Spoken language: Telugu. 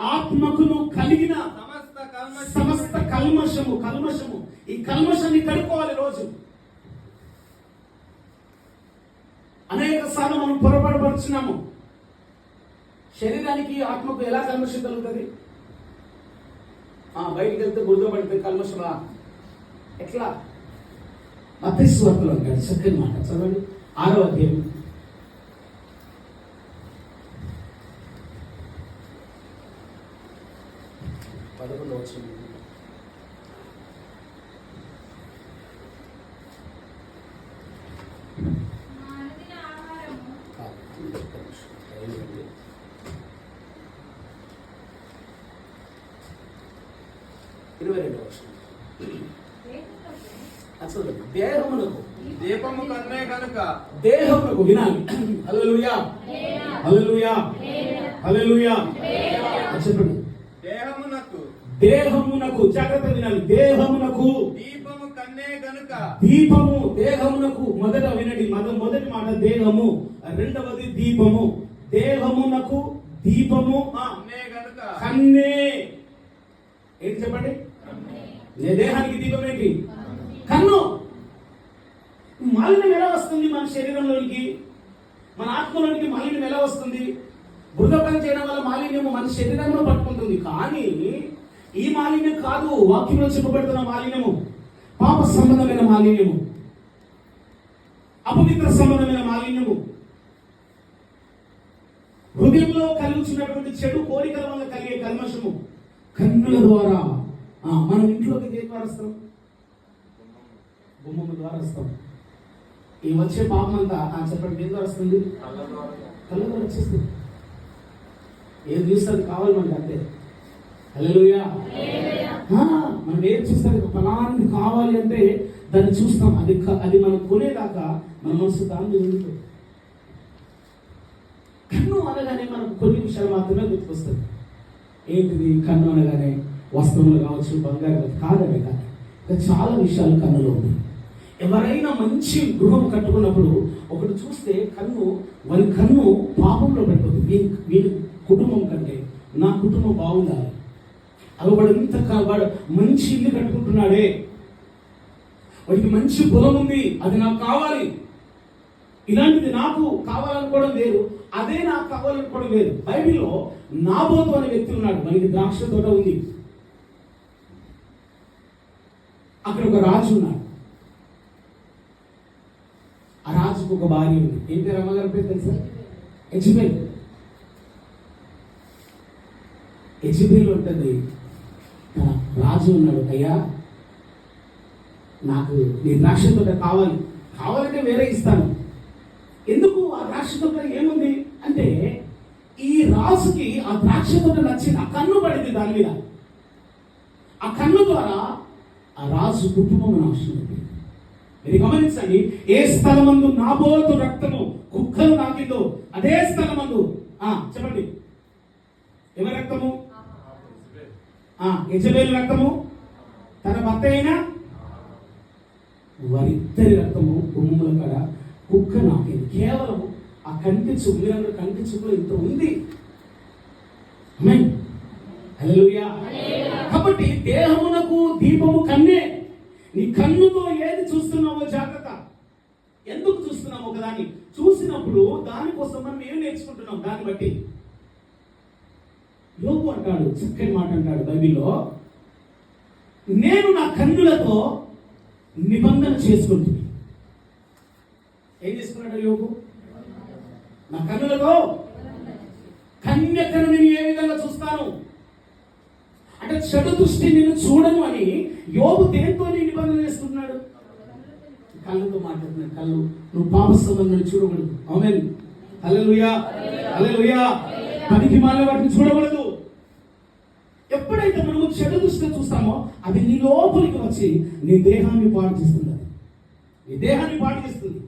ఆత్మకును కలిగిన సమస్త కల్మష సమస్త కల్మషము కల్మషము. ఈ కల్మషాన్ని కడుక్కోవాలి రోజు. అనేక సార్లు మనం పొరపాటు పడుతున్నాము శరీరానికి ఆత్మకు ఎలా కల్మషం కలుగుతుంది? ఆ, బయటికి వెళ్తే బురద పడితే కల్మషమా ఎట్లా? మతేశ్వర్తలు చక్కని మాట. చదవండి. ఆరో అధ్యాయం ఇరవై రెండు లేకపోతే అసలు దేహమునకు దీపము కన్నే గనుక దేహమునకు వినాలి. హల్లెలూయా. హల్లెలూయా. హల్లెలూయా. చెప్పండి. దేహమునకు. దేహమునకు జాగ్రత్త వినాలి. దేహమునకు. దీపము కన్నే గనుక దీపము దేహమునకు. మొదట వినండి. మొద మొదటి మాట దేహము. రెండవది దీపము. దేహమునకు దీపము కన్నే ఏంటి చెప్పండి? నీ దేహానికి దీపం ఏంటి? కన్ను. మాలిన్యం ఎలా వస్తుంది మన శరీరంలోనికి మన ఆత్మలోనికి మాలిన్యం ఎలా వస్తుంది. బురద పని చేయడం వల్ల మాలిన్యము మన శరీరంలో పట్టుకుంటుంది. కానీ ఈ మాలిన్యం కాదు వాక్యంలో చెప్పబడుతున్న మాలిన్యము. పాప సంబంధమైన మాలిన్యము. అపవిత్ర సంబంధమైన మాలిన్యము. హృదయంలో కలుగుతున్నటువంటి చెడు కోరికల వల్ల కలిగే కల్మషము. కన్నుల ద్వారా మనం ఇంట్లోకి దేని ద్వారా వస్తాం? గుమ్మం ద్వారా వస్తాం. ఈ వచ్చే పాపం అంతా ఆ, చెప్పండి దేని ద్వారా వస్తుంది? కళ్ళ ద్వారా వచ్చేస్తుంది. ఏది చూస్తే అది కావాలి మనకి అంతే. హల్లెలూయా. ఆ, మనం ఏది చూస్తే అది ఫలాన్ని కావాలి అంటే దాన్ని చూస్తాం. అది అది మనం కొనేదాకా మన మనసు దాని మీద ఉండిపోతుంది కన్ను అనగానే మనకు కొన్ని విషయాలు మాత్రమే గుర్తుకొస్తుంది ఏంటిది? కన్ను అనగానే వస్త్రములు కావచ్చు బంగారం కావచ్చు. కాదు ఇంకా చాలా విషయాలు కన్నులో ఉన్నాయి. ఎవరైనా మంచి గృహం కట్టుకున్నప్పుడు ఒకటి చూస్తే కన్ను వారి కన్ను పాపంలో పెట్టదు వీని వీని కుటుంబం కంటే నా కుటుంబం బాగుండాలి అవి వాడు ఎంత వాడు మంచి ఇల్లు కట్టుకుంటున్నాడే. వాడికి మంచి పొలం ఉంది. అది నాకు కావాలి. ఇలాంటిది నాకు కావాలనుకోవడం వేరు అదే నాకు కావాలనుకోవడం వేరు. బైబిల్లో నాబోతు అనే వ్యక్తి ఉన్నాడు. మనకి ద్రాక్ష తోట ఉంది. అక్కడ ఒక రాజు ఉన్నాడు. ఆ రాజుకు ఒక భార్య ఉంది. ఏం పేరు? అమ్మగారి పేరు తెలుసా? ఎజ్బేల్ ఎజ్బేల్ ఉంటుంది రాజు ఉన్నాడు. అయ్యా నాకు నీ ద్రాక్ష తోట కావాలి. కావాలంటే వేరే ఇస్తాను. ద్రాక్ష తోట ఏముంది? అంటే ఈ రాజుకి ఆ ద్రాక్ష తోట నచ్చింది ఆ కన్ను పడింది దాని మీద. ఆ కన్ను ద్వారా ఆ రాజు కుటుంబం నాశనం ఇది గమనించండి ఏ స్థలమందు నాబోతు రక్తము కుక్కలు నాకిందో అదే స్థలమందు ఆ చెప్పండి. ఎవరి రక్తము? ఆ యజబేలు రక్తము? తన భర్త అయినా? వారిద్దరి రక్తము గుమ్మల కాడ కుక్క నాకింది. కేవలం ఆ కంటి చూపు మీరందరూ కంటి చూపులో ఇంత ఉంది. కాబట్టి దేహమునకు దీపము కన్నే. నీ కన్నుతో ఏది చూస్తున్నావో జాగ్రత్త. ఎందుకు చూస్తున్నాము ఒకదాన్ని చూసినప్పుడు దానికోసం మనం ఏం నేర్చుకుంటున్నాం? దాన్ని బట్టి. యోగు అంటాడు చక్కని మాట అంటాడు బైబిల్లో. నేను నా కన్నులతో నిబంధన చేసుకుంటుంది ఏం చేసుకున్నాడు యోగు నా కన్నులతో కన్యకను నేను ఏ విధంగా చూస్తాను? అంటే చెడు దృష్టి నేను చూడను అని యోగు దేంతో నిబంధన చేస్తున్నాడు? కళ్ళతో మాట్లాడుతున్నాడు కళ్ళు. నువ్వు పాప చూడకూడదు. ఆమెన్ అల్లెలుయా అల్లెలుయా పనికి మాల వాటిని చూడకూడదు. ఎప్పుడైతే మనము చెడు దృష్టిని చూస్తామో అది నీ లోపలికి వచ్చి నీ దేహాన్ని పాటు చేస్తుంది. నీ దేహాన్ని పాటు చేస్తుంది.